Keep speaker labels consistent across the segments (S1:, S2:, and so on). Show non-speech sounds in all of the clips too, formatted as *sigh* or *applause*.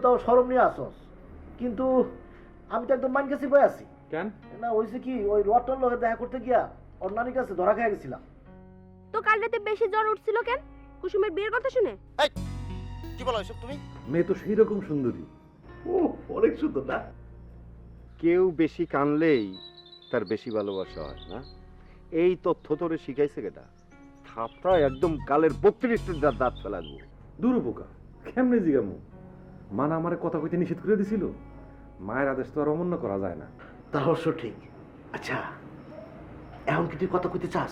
S1: তাও সরম নিয়ে আসস। কিন্তু আমি তো একদম মাইন কাছে বই আছি।
S2: কেন?
S1: না হয়েছে কি ওই রটন লোকে দেখা করতে গিয়া নানির কাছে ধরা খেয়ে গেছিলাম।
S3: তো কাল রাতে বেশি জ্বর উঠছিল কেন? কুসুমের বিয়ের কথা শুনে?
S1: এই কি বলো এসব তুমি?
S2: মেয়ে তো সেই রকম সুন্দরী।
S1: ও অনেক সুন্দর না?
S4: কেউ বেশি কানলেই তার বেশি ভালোবাসা হয় না? এই তথ্য তোরে শিখাইছে কেটা? থাপটা একদম কালের বত্রিশটা দাঁত দাঁত ফেলাবো।
S2: দূর বোকা কেমনে জিগামু? মানা আমার কথা কইতে নিষেধ করে দিছিল? মায়ের আদেশ তো আর অমান্য করা যায় না।
S1: তা অবশ্য ঠিক। আচ্ছা এখন কি তুই কথা কইতে চাস?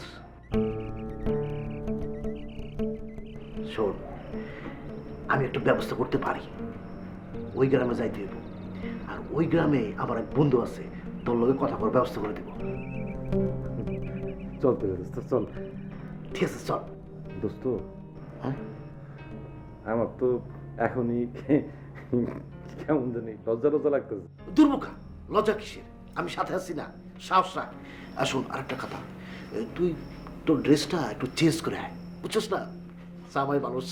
S1: শোন আমি একটা ব্যবস্থা করতে পারি। ওই গ্রামে যাইতে হইব। আর ওই গ্রামে আমার এক বন্ধু আছে তোর লগে কথা করার ব্যবস্থা করে দেব।
S2: চল তুই দোস্ত চল।
S1: ঠিক আছে চল।
S2: দোস্ত
S1: হ্যাঁ?
S2: আমার তো এখনই কেমন জানি লজ্জা লজ্জা লাগতেছে।
S1: দুর্মুখা লজ্জা কিসের? আমি সাথে আছি না। সাহস রাখ। আর শোন আরেকটা কথা। তুই তোর ড্রেসটা একটু চেঞ্জ করে আয়। বুঝছস না? সামাই মানুষ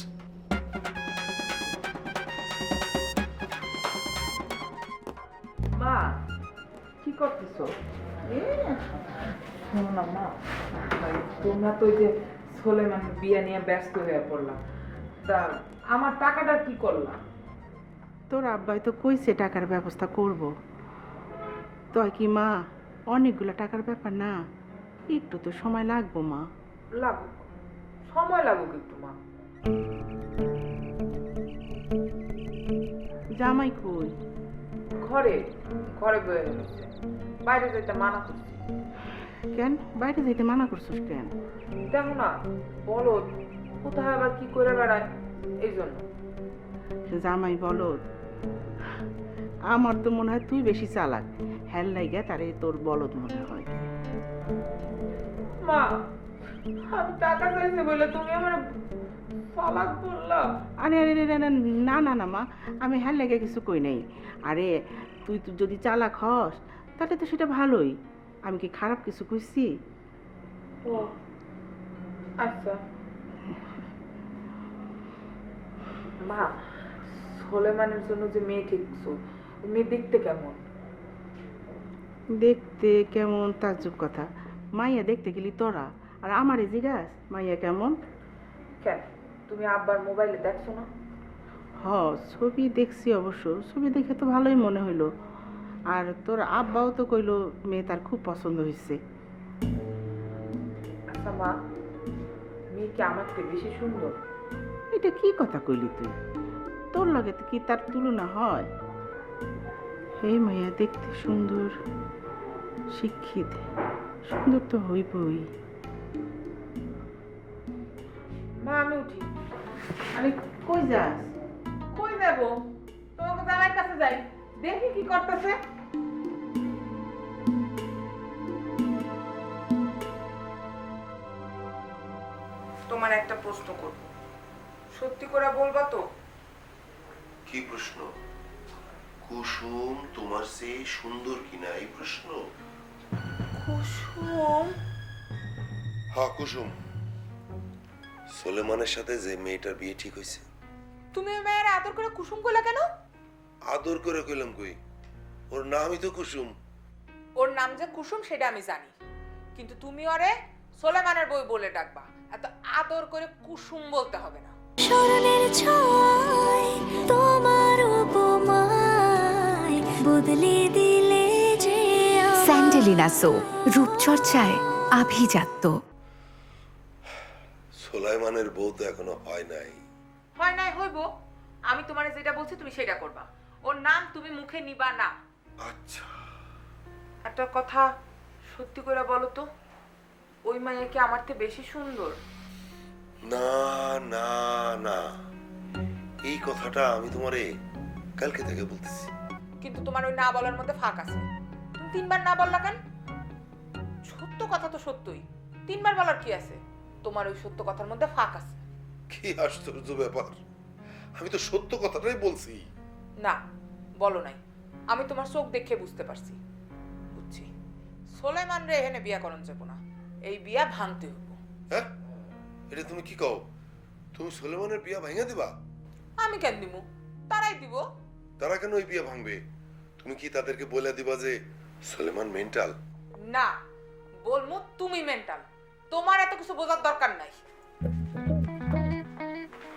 S5: মা কি করতেছো? শোনো না মা। তোমরা তো ওই যে সোলেমান বিয়ে নিয়ে ব্যস্ত হয়ে পড়লাম। তা আমার টাকাটা কি করলাম
S6: তোর আব্বাই তো কইছে টাকার ব্যবস্থা করব। তয় কি মা অনেকগুলো টাকার ব্যাপার না? একটু তো সময় লাগবো মা।
S5: লাগুক। সময় লাগুক একটু মা।
S6: জামাই কই?
S5: ঘরে ঘরে বয়ে রয়েছে। বাইরে যেতে মানা করছি।
S6: কেন? বাইরে যাইতে মানা করছিস কেন?
S5: দেখো না বলো কোথায় আবার কি করে বেড়ায়? এই জন্য
S6: জামাই বলদ আমার তো মনে হয় তুই বেশি চালাক। হ্যাল লাইগা তারে তোর বলদ মনে হয়।
S5: মা আমি টাকা চাইছি বলে তুমি আমার ফালাক
S6: আরে না না না মা আমি হ্যাল লেগে কিছু কই নাই। আরে তুই তুই যদি চালাক হস তাহলে তো সেটা ভালোই। আমি কি খারাপ কিছু কইছি?
S5: ও আচ্ছা। মা সোলেমানের জন্য যে মেয়ে ঠিকছো ওই মেয়ে দেখতে কেমন?
S6: দেখতে কেমন তাজ্জব কথা। মাইয়া দেখতে গেলি তোরা। আর আমার এই জিগাস মাইয়া কেমন?
S5: কেন? তুমি আব্বার মোবাইলে দেখছ না?
S6: হ ছবি দেখছি অবশ্য। ছবি দেখে তো ভালোই মনে হইল। আর তোর আব্বাও তো কইলো মেয়ে তার খুব পছন্দ হয়েছে
S5: আচ্ছা মা মেয়ে কি আমার থেকে বেশি সুন্দর?
S6: এটা কি কথা কইলি তুই? তোর লগে কি তার তুলনা হয়? এই মাইয়া দেখতে সুন্দর শিক্ষিত সুন্দর তো হইবই।
S5: মা আমি উঠি।
S6: আরে কই যাস?
S5: কই যাব? তোমাকে জামাইয়ের কাছে যাই। দেখি কি করতেছে। তোমার একটা প্রশ্ন করব। সত্যি করে বলবা তো?
S7: কি প্রশ্ন? কুসুম তোমার চেয়ে সুন্দর কিনা এই প্রশ্ন?
S5: কুসুম?
S7: হ্যাঁ কুসুম। সোলেমানের সাথে যে মেয়েটার বিয়ে ঠিক হয়েছে।
S5: তুমি ওই মেয়ের আদর করে কুসুম কইলা কেন?
S7: আদর করে কইলাম কই? ওর নামই তো কুসুম।
S5: ওর নাম যে কুসুম সেটা আমি জানি। কিন্তু তুমি ওরে সোলেমানের বই বলে ডাকবা। এত আদর করে কুসুম বলতে হবে না।
S8: স্মরণের ছয় তোমার উপমায় বদলে দিলে যে
S9: স্যান্ডেলিনা সো রূপচর্চায় আভিজাত্য।
S7: সোলাইমানের বউ তো এখনও হয় নাই।
S5: হয় নাই হইব। আমি তোমারে যেটা বলছি তুমি সেটা করবা। ওর নাম তুমি মুখে নিবা না।
S7: আচ্ছা।
S5: একটা কথা সত্যি করে বলো তো ওই মাইয়া কি আমার থেকে বেশি সুন্দর?
S7: না না না। এই কথাটা আমি তোমারে কালকে থেকে বলতেছি।
S5: কিন্তু তোমার ওই না বলার মধ্যে ফাঁক আছে। তুমি তিনবার না বললা কেন? সত্য কথা তো সত্যই। তিনবার বলার কি আছে? তোমার ওই সত্য কথার মধ্যে ফাঁক আছে।
S7: কি আশ্চর্য ব্যাপার। আমি তো সত্য কথাটাই বলছি।
S5: না বলো নাই। আমি তোমার চোখ দেখে বুঝতে পারছি। বুঝছি। সোলেমান রে এখানে বিয়া করন যাব না। এই বিয়া ভাঙতে হইব
S7: হ্যাঁ? এটা তুমি কি কও? তুমি সোলেমানের বিয়া ভাঙা দিবা?
S5: আমি কেন দিব তারাই দিব।
S7: তারা কেন ওই বিয়ে ভাঙবে? তুমি কি তাদেরকে বলে দিবা যে সলেমান মেন্টাল?
S5: না বলমু তুমি মেন্টাল। তোমার এত কিছু বোঝার দরকার নাই।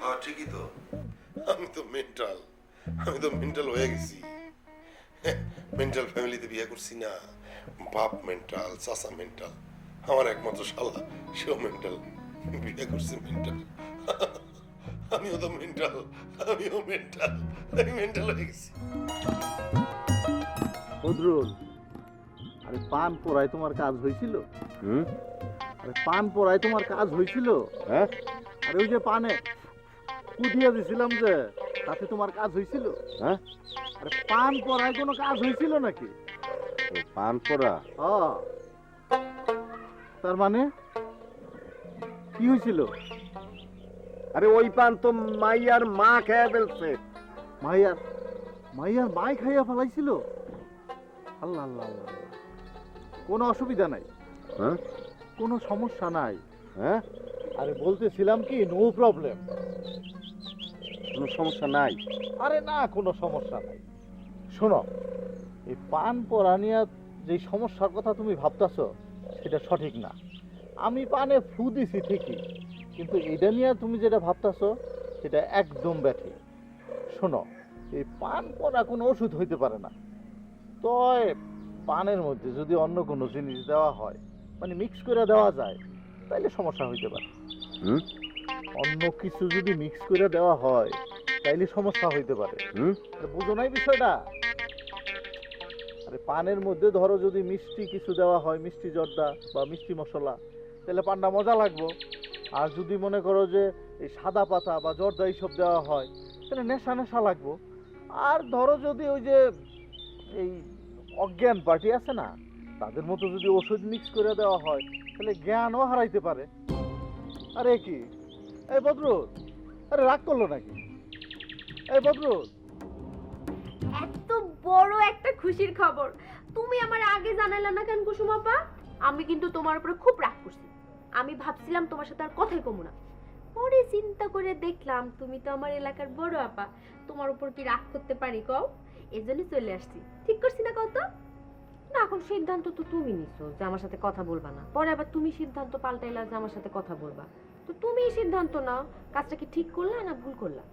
S7: হ্যাঁ ঠিকই তো। আমি তো মেন্টাল। আমি তো মেন্টাল হয়ে গেছি। মেন্টাল ফ্যামিলিতে বিয়ে করছি না। বাপ মেন্টাল চাচা মেন্টাল। আমার একমাত্র শালা সেও মেন্টাল। বিয়ে করছে মেন্টাল। আমিও তো মেন্টাল আমিও মেন্টাল আমি মেন্টাল হয়ে গেছি।
S10: বদরুল আরে পান পড়ায় তোমার কাজ হয়েছিল?
S11: হুম?
S10: আরে পান পড়ায় তোমার কাজ হয়েছিল?
S11: হ্যাঁ?
S10: আরে ওই যে পানে কুদিয়ে দিছিলাম যে তাতে তোমার কাজ হয়েছিল?
S11: হ্যাঁ?
S10: আরে পান পড়ায় কোনো কাজ হয়েছিল নাকি?
S11: পান পড়া?
S10: হ। তার মানে কি হয়েছিল?
S11: আরে ওই পান তো মাইয়ার মা খেয়ে ফেলছে।
S10: মাইয়ার মাইয়ার মাই খাইয়া ফেলাইছিল? আল্লাহ আল্লাহ আল্লাহ। কোনো অসুবিধা নাই।
S11: হ্যাঁ?
S10: কোনো সমস্যা নাই।
S11: হ্যাঁ?
S10: আরে বলতেছিলাম কি নো প্রবলেম
S11: কোনো সমস্যা নাই?
S10: আরে না কোনো সমস্যা নাই। শোনো এই পান পরা নিয়ে যে সমস্যার কথা তুমি ভাবতেছ সেটা সঠিক না। আমি পানে ফু দিছি ঠিকই। কিন্তু এটা নিয়ে তুমি যেটা ভাবতেছ সেটা একদম ব্যাঠিক শোনো এই পান পরা কোনো ওষুধ হইতে পারে না। তয় পানের মধ্যে যদি অন্য কোনো জিনিস দেওয়া হয় মানে মিক্স করে দেওয়া যায় তাইলে সমস্যা হইতে পারে।
S11: হুম?
S10: অন্য কিছু যদি মিক্স করে দেওয়া হয় তাইলে সমস্যা হইতে পারে।
S11: হুম?
S10: বুঝো নাই বিষয়টা? আরে পানের মধ্যে ধরো যদি মিষ্টি কিছু দেওয়া হয় মিষ্টি জর্দা বা মিষ্টি মশলা তাহলে পানটা মজা লাগবো। আর যদি মনে করো যে এই সাদা পাতা বা জর্দা এইসব দেওয়া হয়, তাহলে নেশা নেশা লাগবো। আর ধরো যদি ওই যে এই অজ্ঞান পার্টি আছে না, তাদের মতো যদি ওষুধ মিক্স করে দেওয়া হয়, তাহলে জ্ঞানও হারাইতে পারে। আরে কি? এই বদরুল, আরে রাগ করল নাকি? এই বদরুল।
S3: এত বড় একটা খুশির খবর। তুমি আমার আগে জানাইলা না কেন কুসুম আপা? আমি কিন্তু তোমার উপরে খুব রাগ করছি। আমি ভাবছিলাম তোমার সাথে আর কথাই কমু না। পরে চিন্তা করে দেখলাম তুমি তো আমার এলাকার বড় আপা। তোমার উপর কি রাগ করতে পারি কও? এজন্য চলে আসছি। ঠিক করছি না কত না এখন সিদ্ধান্ত তো তুমি নিছো যে আমার সাথে কথা বলবা না। পরে আবার তুমি সিদ্ধান্ত পাল্টাইলা যে আমার সাথে কথা বলবা। তো তুমিই সিদ্ধান্ত নাও কাজটা কি ঠিক করলা না ভুল করলা?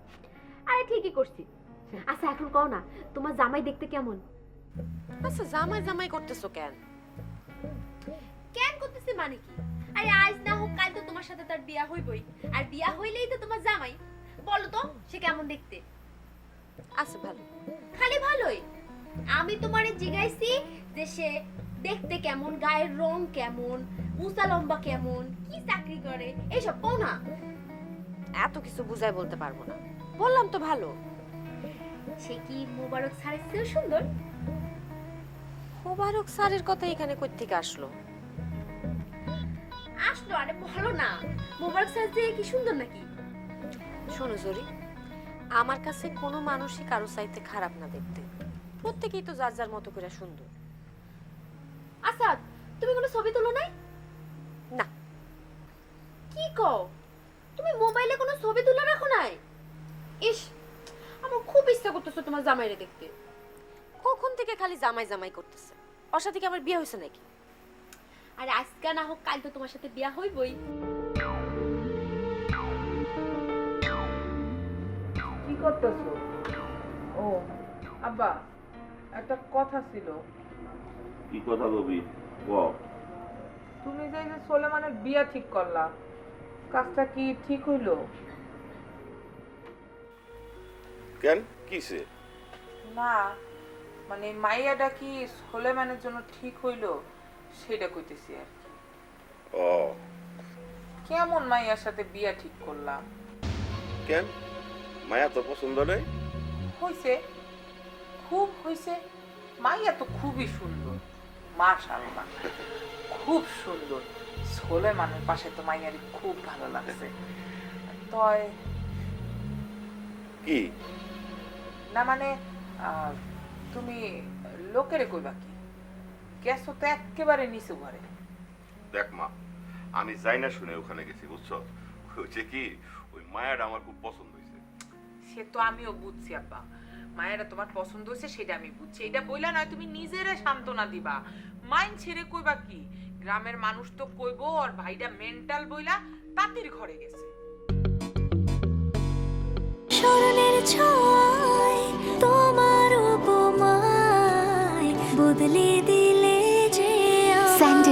S3: আরে ঠিকই করছি। আচ্ছা এখন কও না তোমার জামাই দেখতে কেমন?
S12: আচ্ছা জামাই জামাই করতেছো কেন?
S3: কেন করতেছে মানে কি? আরে আজ না হোক কাল তো তোমার সাথে তার বিয়া হইবই। আর বিয়া হইলেই তো তোমার জামাই। বলো তো সে কেমন দেখতে?
S12: আচ্ছা ভালো।
S3: খালি ভালোই। আমি তোমারে জিগাইছি যে সে দেখতে কেমন গায়ের রং কেমন উঁচা লম্বা কেমন কি চাকরি করে এইসব কও না।
S12: এত কিছু বুঝাই বলতে পারব না। বললাম তো ভালো।
S3: সে কি মোবারক সারের চেয়েও সুন্দর?
S12: মোবারক স্যারের কথা এখানে কই থেকে আসলো?
S3: আসলো আরে ভালো না। মোবারক স্যার যে কি সুন্দর নাকি?
S12: শোনো জরি আমার কাছে কোনো মানুষই কারও চাইতে খারাপ না দেখতে। প্রত্যেকেই তো যার যার মতো করে সুন্দর।
S3: আসাদ তুমি কোনো ছবি তোলো নাই?
S12: না।
S3: কি কও? তুমি মোবাইলে কোনো ছবি তুলে রাখো নাই? ইস আমার খুব ইচ্ছা করতেছে তোমার জামাইরে দেখতে।
S12: কখন থেকে খালি জামাই জামাই করতেছে? ওর সাথে কি আমার বিয়ে হয়েছে নাকি?
S3: আর আজকে না হোক কাল তো তোমার সাথে বিয়া হইবই।
S5: কি করতেছো? ও আব্বা একটা কথা ছিল।
S4: কি কথা বলবি?
S5: তুমি যে যে সোলেমানের বিয়া ঠিক করলা কাজটা কি ঠিক হইল?
S7: কেন? কিসে?
S5: না মানে মাইয়াটা কি সোলেমানের জন্য ঠিক হইল? সেটা কইতেছি আর কি।
S7: ও।
S5: কেমন মাইয়ার সাথে বিয়া ঠিক করলাম?
S7: কেন? মায়া তো পছন্দ নেই?
S5: হইছে। খুব হইছে। মাইয়া তো খুবই সুন্দর। মাশাআল্লাহ। খুব সুন্দর। সোলেমানের পাশে তো মাইয়ারই খুব ভালো লাগছে। তয়
S7: কি?
S5: না মানে তুমি লোকেরে কইবা কি? গেছো তো একেবারে নিচু ঘরে।
S7: দেখ মা আমি যাই না শুনে ওখানে গেছি বুঝছ? হচ্ছে কি ওই মায়াটা আমার খুব পছন্দ হয়েছে।
S5: সে তো আমিও বুঝছি আব্বা। মায়েরা তোমার পছন্দ হয়েছে সেটা আমি বুঝছি। এটা বইলা নয় তুমি নিজেরে সান্ত্বনা দিবা। মাইন ছেড়ে কইবা কি গ্রামের মানুষ তো কইবো আর ভাইটা মেন্টাল বইলা তাঁতির ঘরে গেছে।
S8: স্মরণের ছয় তোমার উপমায় বদলে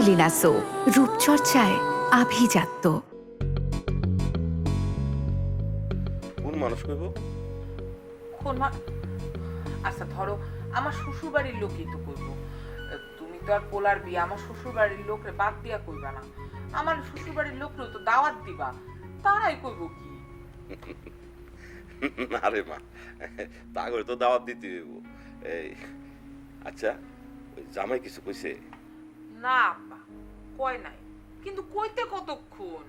S9: স্যান্ডেলিনা সো রূপচর্চায় আভিজাত্য।
S2: কোন মানুষ কইব?
S5: কোন মা আচ্ছা ধরো আমার শ্বশুর বাড়ির লোকই তো কইবো। তুমি তো আর পোলার বিয়ে আমার শ্বশুর বাড়ির লোকরে বাদ দিয়া কইবা না। আমার শ্বশুর বাড়ির লোকরেও তো দাওয়াত দিবা। তারাই কইবো কি? *laughs*
S2: না রে মা তা করে তো দাওয়াত দিতে হইব। এই আচ্ছা ওই জামাই কিছু কইছে?
S5: না আব্বা কয় নাই। কিন্তু কইতে কতক্ষণ?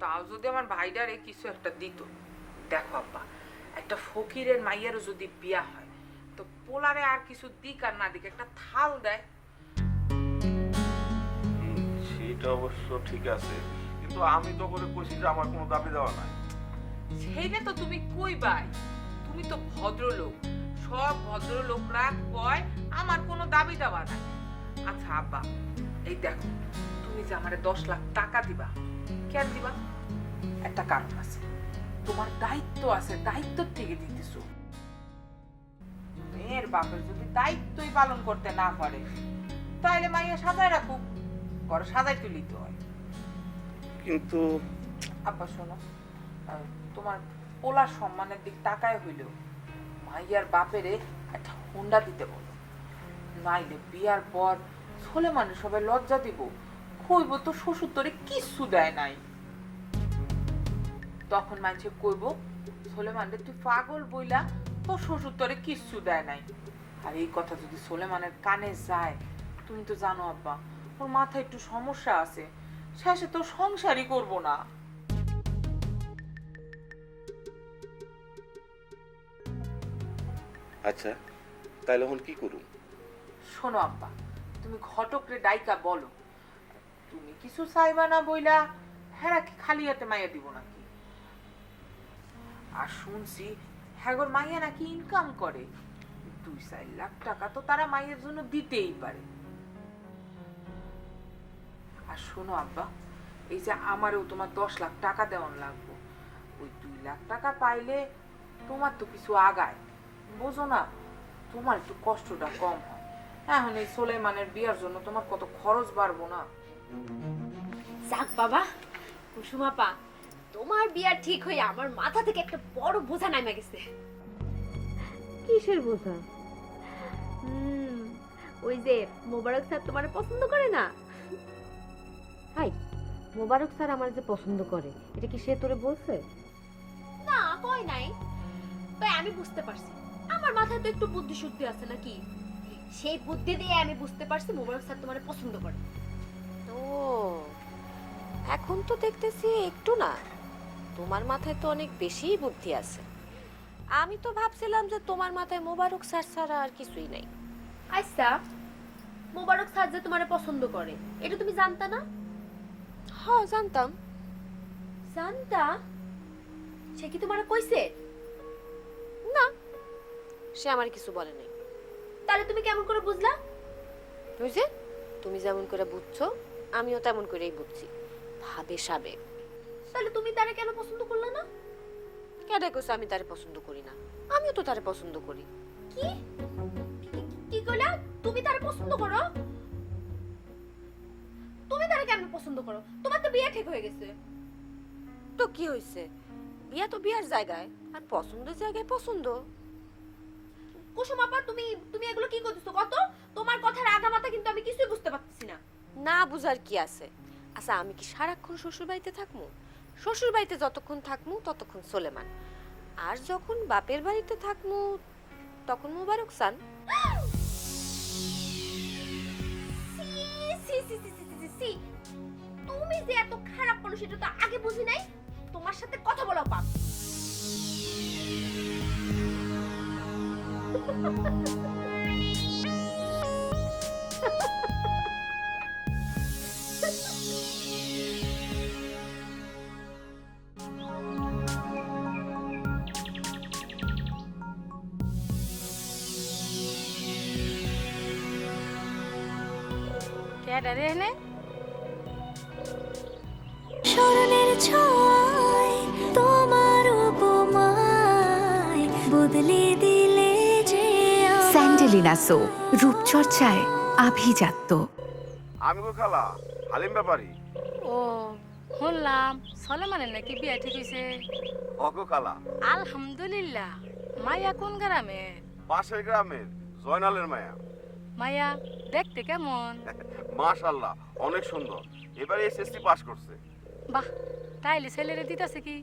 S5: তাও যদি আমার ভাইডারে কিছু একটা দিত। দেখো আব্বা একটা ফকিরের মাইয়ারও যদি বিয়া হয় তো পোলারে আর কিছু দিক আর না দিক একটা থাল দেয়।
S2: সেটা অবশ্য ঠিক আছে। কিন্তু আমি তো করে কইছি যে আমার কোনো দাবি দেওয়া নাই।
S5: সেইটা তো তুমি কইবাই। তুমি তো ভদ্রলোক। সব ভদ্রলোকরা কয় আমার কোনো দাবি দাবা নাই। আচ্ছা আব্বা এই দেখো তুমি যে আমারে দশ লাখ টাকা দিবা কেন দিবা? একটা কারণ আছে। তোমার দায়িত্ব আছে দায়িত্ব থেকে দিতেছো। মেয়ের বাপের যদি দায়িত্বই পালন করতে না পারে তাহলে মাইয়া সাজায় রাখুক ঘরে সাজাই তুলিতে হয়।
S2: কিন্তু
S5: আব্বা শোনো তোমার পোলার সম্মানের দিক তাকায় হইলেও মাইয়ার বাপেরে একটা হুন্ডা দিতে বলো। নাইলে বিয়ার পর ছোলে মানে সবাই লজ্জা দিব। কইব তো শ্বশুর তোরে কিচ্ছু দেয় নাই। তখন মানুষে কইব সোলেমানরে তুই পাগল বইলা তোর শ্বশুর তোরে কিচ্ছু দেয় নাই। আর এই কথা যদি সোলেমানের কানে যায় তুমি তো জানো আব্বা ওর মাথায় একটু সমস্যা আছে শেষে তো সংসারই করব না।
S2: আচ্ছা তাহলে এখন কি করুম?
S5: শোনো আব্বা তুমি ঘটকরে ডাইকা বলো। তুমি কিছু চাইবা না বইলা? হ্যাঁ কি খালি হাতে মাইয়া দিব নাকি? আর শুনছি হ্যাগর মাইয়া নাকি ইনকাম করে। দুই চার লাখ টাকা তো তারা মাইয়ের জন্য দিতেই পারে। আর শোনো আব্বা, এই যে আমারও তোমার দশ লাখ টাকা দেওয়ান লাগবো। ওই দুই লাখ টাকা পাইলে তোমার তো কিছু আগায়। বোঝো না, তোমার একটু কষ্টটা কম হয়। এখন এই সোলেমানের বিয়ার জন্য তোমার কত খরচ বাড়বো না।
S3: যাক বাবা কুসুমাপা তোমার বিয়া ঠিক হয়ে আমার মাথা থেকে একটা বড় বোঝা নামে গেছে। কিসের বোঝা? হুম ওই যে মোবারক স্যার তোমার পছন্দ করে না? হাই মোবারক স্যার আমার যে পছন্দ করে এটা কি সে তোরে বলছে? না কই নাই। তাই আমি বুঝতে পারছি। আমার মাথায় তো একটু বুদ্ধি শুদ্ধি আছে নাকি? সেই বুদ্ধি দিয়ে আমি বুঝতে পারছি মোবারক স্যার তোমার পছন্দ করে।
S12: ও এখন তো দেখতেছি একটু না তোমার মাথায় তো অনেক বেশিই বুদ্ধি আছে। আমি তো ভাবছিলাম যে তোমার মাথায় মোবারক স্যার ছাড়া আর কিছুই নাই।
S3: আচ্ছা মোবারক স্যার যে তোমারে পছন্দ করে এটা তুমি জানতা না?
S12: হ্যাঁ জানতাম।
S3: জানতা? সে কি তোমারে কইছে?
S12: না সে আমার কিছু বলে নাই।
S3: তাহলে তুমি কেমন করে বুঝলা?
S12: যে তুমি যেমন করে বুঝছ আমিও তেমন করেই বুঝছি। ভাবে সাবে।
S3: তাহলে তুমি তারে কেন পছন্দ করলে না?
S12: কেডা কইছে আমি তারে পছন্দ করি না? আমিও তো তারে পছন্দ করি।
S3: কি কি- কি কইলা? তুমি তারে পছন্দ করো? তুমি তারে কেন পছন্দ করো? তোমার তো বিয়ে ঠিক হয়ে গেছে।
S12: তো কি হইছে? বিয়া তো বিয়ার জায়গায় আর পছন্দের জায়গায় পছন্দ।
S3: কুসুম আপা তুমি তুমি এগুলো কি করতেছো? কত? তোমার কথার আগা মাথা কিন্তু আমি কিছুই বুঝতে পারতেছি না।
S12: না বুঝার কি আছে? আচ্ছা আমি কি সারাক্ষণ শ্বশুর বাড়িতে থাকব শ্বশুর বাড়িতে যতক্ষণ থাকমু ততক্ষণ সোলেমান। আর যখন বাপের বাড়িতে থাকমু তখন মুবারক সান।
S3: তুমি যে এত খারাপ মানুষ এটা তো আগে বুঝি নাই। তোমার সাথে কথা বলা পাপ।
S8: Ada deh, Nek.
S9: স্যান্ডেলিনা সো রূপচর্চায় আভিজাত্য।
S4: আমি গো খালা? হালিম ব্যাপারী?
S13: ও শুনলাম সলেমানের নাকি বিয়া ঠিক হয়েছে
S4: অগো খালা।
S13: আলহামদুলিল্লাহ। মায়া কোন গ্রামে?
S4: পাশের গ্রামের জয়নালের মায়া।
S13: মায়া দেখতে কেমন? *laughs*
S4: মাশাল্লাহ অনেক সুন্দর। এবারে এসএসসি পাস করছে।
S13: বাহ তাইলে ছেলেরে দিতেছে কি?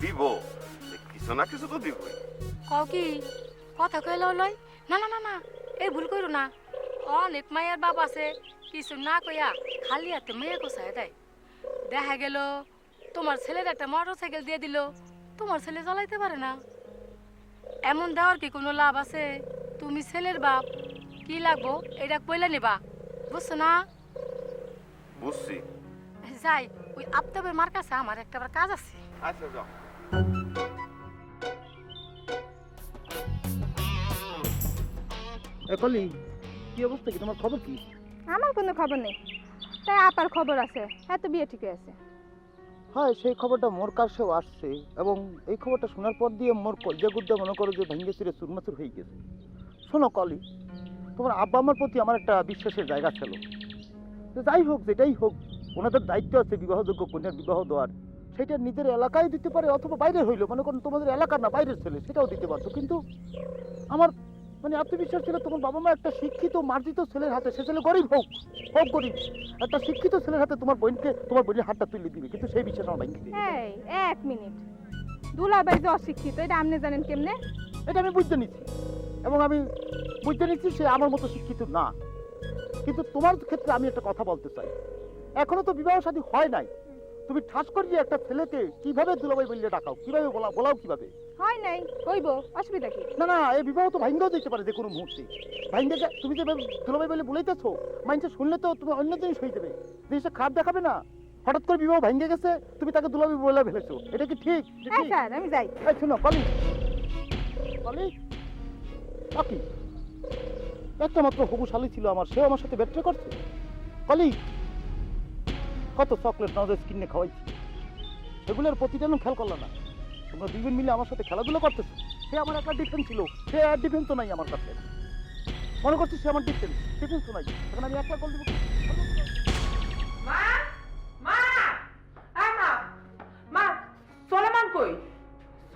S4: দিব। কিছু না কিছু তো দিবই।
S13: কও কি? কথা কইল লই না না না না এই ভুল করো না। অনেক মায়ের বাপ আছে কিছু না কইয়া খালি হাতে মেয়ে কোসায় দেয় দেখা গেল তোমার ছেলের একটা মোটর সাইকেল দিয়ে দিল তোমার ছেলে চালাইতে পারে না। এমন দেওয়ার কি কোনো লাভ আছে? তুমি ছেলের বাপ কি লাগবো? এটা কইলে নিবা বুঝছ না?
S4: বুঝছি
S13: যাই ওই আফতাবের মার কাছে আমার একটা কাজ আছে।
S4: আচ্ছা যাও।
S14: একলি কি অবস্থা কি? তোমার খবর কি?
S3: আমার কোনো খবর নেই। তাই আপার খবর আছে এত বিয়ে ঠিক আছে।
S14: হ্যাঁ সেই খবরটা মোর কাছেও আসছে এবং এই খবরটা শোনার পর দিয়ে মোর কলজা গুদ্দা মনে করো যে ভেঙ্গে চুরে চুরমাচুর হয়ে গেছে। শোনো কলি তোমার আব্বা আমার প্রতি আমার একটা বিশ্বাসের জায়গা ছিল। তো যাই হোক যেটাই হোক ওনাদের দায়িত্ব আছে বিবাহযোগ্য কন্যার বিবাহ দেওয়ার। সেটা নিজের এলাকায় দিতে পারে অথবা বাইরে হইল। মনে করুন তোমাদের এলাকার না বাইরের ছেলে সেটাও দিতে পারতো। কিন্তু আমার মানে আত্মবিশ্বাস ছিল তোমার বাবা মা একটা শিক্ষিত মার্জিত ছেলের হাতে সে ছেলে গরিব হোক হোক গরিব একটা শিক্ষিত ছেলের হাতে তোমার বোনকে তোমার বোনের হাতটা তুলে দিবে কিন্তু সেই বিশ্বাস আমার ভাঙি
S3: এই এক মিনিট। দুলাবাই যে অশিক্ষিত এটা আপনি জানেন কেমনে?
S14: এটা আমি বুঝতে নিচ্ছি। এবং আমি বুঝতে নিচ্ছি সে আমার মতো শিক্ষিত না। কিন্তু তোমার ক্ষেত্রে আমি একটা কথা বলতে চাই। এখনও তো বিবাহ শাদী হয় নাই। তুমি ঠাস করিয়ে একটা ছেলেকে কীভাবে দুলাভাই বললে ডাকাও? কীভাবে বলা বলাও কীভাবে?
S3: হয় নাই কইব অসুবিধা কি?
S14: না না এই বিবাহ তো ভাঙ্গাও দিতে পারে যে কোনো মুহূর্তে। ভাঙ্গে যে তুমি যে দুলাভাই বলে বলেইতেছো মাইন্ডে শুনলে তো তুমি অন্য জিনিস হয়ে যাবে। জিনিসটা খারাপ দেখাবে না। হঠাৎ করে বিবাহ ভাঙ্গে গেছে তুমি তাকে দুলাভাই বলে ফেলেছো। এটা কি ঠিক?
S3: হ্যাঁ স্যার আমি যাই।
S14: এই শোনো কলি কলি কাকি একটা মাত্র হবু শালি ছিল আমার সেও আমার সাথে ব্যবসা করছে। কলি কত চকলেট নজর কিনে খাওয়াইছি। সেগুলোর প্রতিটা খেয়াল করল না। তোমরা দুজন মিলে আমার সাথে খেলাধুলো করতেছো। সে আমার একটা ডিফেন্স ছিল। সে আর ডিফেন্স তো নাই আমার কাছে। মনে করছি সে আমার ডিফেন্স ডিফেন্সও নাই। এখন আমি একটা কল দেবো
S5: মা! মা! আ মা! মা সোলেমান কই?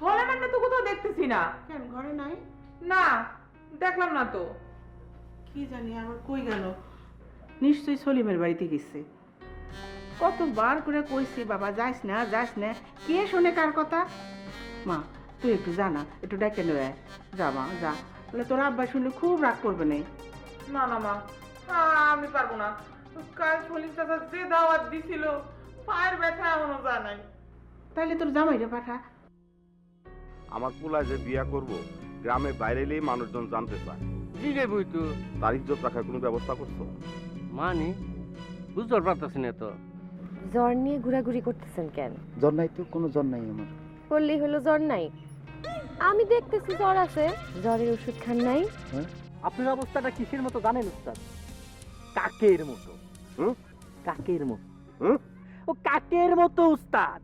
S5: সোলেমান তো কোথাও দেখতেছি না।
S6: কেন ঘরে নাই?
S5: না দেখলাম না তো।
S6: কি জানি আবার কই গেল? নিশ্চয়ই সলিমের বাড়িতে গেছে। কতবার করে কইছি বাবা যাস না যাস না। কে শোনে কার কথা? মা তুই একটু জানা একটু ডেকে নেবে যা মা যা। তাহলে তোর আব্বা শুনলে খুব রাগ করবে না।
S5: না না মা আমি পারব না। কাল সলিম চাচা যে দাওয়াত দিছিল পায়ের ব্যথা এখনও যায় নাই।
S6: তাহলে তোর জামাইরে পাঠা।
S4: আমার পোলা যে বিয়া করব গ্রামে বাইরে এলেই মানুষজন জানতে চায়।
S15: দিলে বই তো?
S4: তার ইজ্জত রাখার কোনো ব্যবস্থা করছ?
S15: মানি বুঝতে পারতেছি না তো।
S12: জ্বর নিয়ে ঘোরাঘুরি করতেছেন কেন?
S14: জ্বর নাই তো কোনো জ্বর নাই আমার।
S12: বললেই হলো জ্বর নাই। আমি দেখতেছি জ্বর আছে জ্বরের ওষুধ খান নাই।
S15: আপনার অবস্থাটা কিসের মতো জানেন উস্তাদ? কাকের মতো
S4: হুম?
S15: কাকের মতো
S4: হুম?
S15: ও কাকের মতো উস্তাদ!